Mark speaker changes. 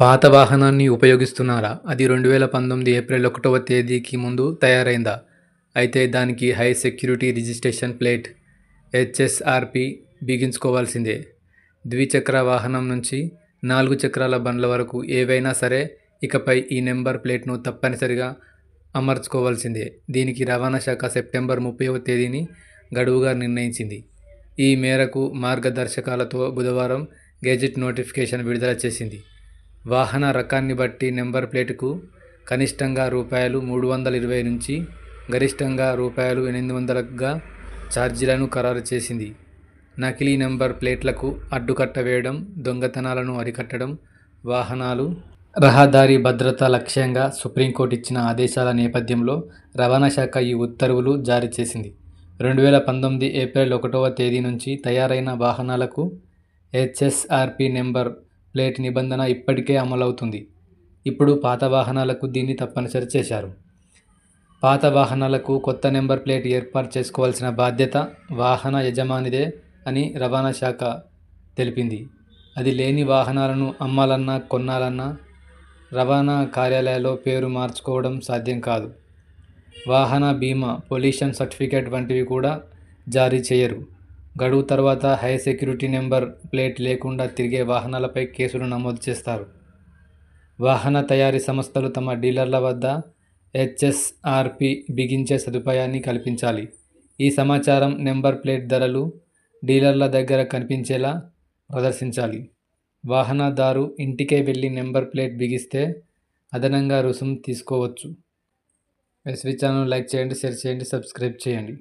Speaker 1: పాత వాహనాన్ని ఉపయోగిస్తున్నారా? అది రెండు వేల పంతొమ్మిది ఏప్రిల్ ఒకటవ తేదీకి ముందు తయారైందా? అయితే దానికి high security registration plate HSRP బిగించుకోవాల్సిందే. ద్విచక్ర వాహనం నుంచి నాలుగు చక్రాల బండ్ల వరకు ఏవైనా సరే ఇకపై ఈ నెంబర్ ప్లేట్ను తప్పనిసరిగా అమర్చుకోవాల్సిందే. దీనికి రవాణా శాఖ సెప్టెంబర్ ముప్పైవ తేదీని గడువుగా నిర్ణయించింది. ఈ మేరకు మార్గదర్శకాలతో బుధవారం గెజిట్ నోటిఫికేషన్ విడుదల చేసింది. వాహన రకాన్ని బట్టి నెంబర్ ప్లేటుకు కనిష్టంగా రూపాయలు మూడు వందల ఇరవై నుంచి గరిష్టంగా రూపాయలు ఎనిమిది వందలుగా ఛార్జీలను ఖరారు చేసింది. నకిలీ నెంబర్ ప్లేట్లకు అడ్డుకట్ట వేయడం దొంగతనాలను అరికట్టడం వాహనాలు రహదారి భద్రత లక్ష్యంగా సుప్రీంకోర్టు ఇచ్చిన ఆదేశాల నేపథ్యంలో రవాణా శాఖ ఈ ఉత్తర్వులు జారీ చేసింది. రెండు వేల పంతొమ్మిది ఏప్రిల్ ఒకటవ తేదీ నుంచి తయారైన వాహనాలకు హెచ్ఎస్ఆర్పి నెంబర్ ప్లేట్ నిబంధన ఇప్పటికే అమలవుతుంది. ఇప్పుడు పాత వాహనాలకు దీన్ని తప్పనిసరి చేశారు. పాత వాహనాలకు కొత్త నెంబర్ ప్లేట్ ఏర్పాటు చేసుకోవాల్సిన బాధ్యత వాహన యజమానిదే అని రవాణా శాఖ తెలిపింది. అది లేని వాహనాలను అమ్మాలన్నా కొనాలన్నా రవాణా కార్యాలయాల్లో పేరు మార్చుకోవడం సాధ్యం కాదు. వాహన బీమా పొల్యూషన్ సర్టిఫికేట్ వంటివి కూడా జారీ చేయరు. గడువు తర్వాత హై సెక్యూరిటీ నెంబర్ ప్లేట్ లేకుండా తిరిగే వాహనాలపై కేసులు నమోదు చేస్తారు. వాహన తయారీ సంస్థలు తమ డీలర్ల వద్ద హెచ్ఎస్ఆర్పి బిగించే సదుపాయాన్ని కల్పించాలి. ఈ సమాచారం నెంబర్ ప్లేట్ ధరలు డీలర్ల దగ్గర కనిపించేలా ప్రదర్శించాలి. వాహనదారు ఇంటికే వెళ్ళి నెంబర్ ప్లేట్ బిగిస్తే అదనంగా రుసుము తీసుకోవచ్చు. ఎస్వి ఛానల్ లైక్ చేయండి షేర్ చేయండి సబ్స్క్రైబ్ చేయండి.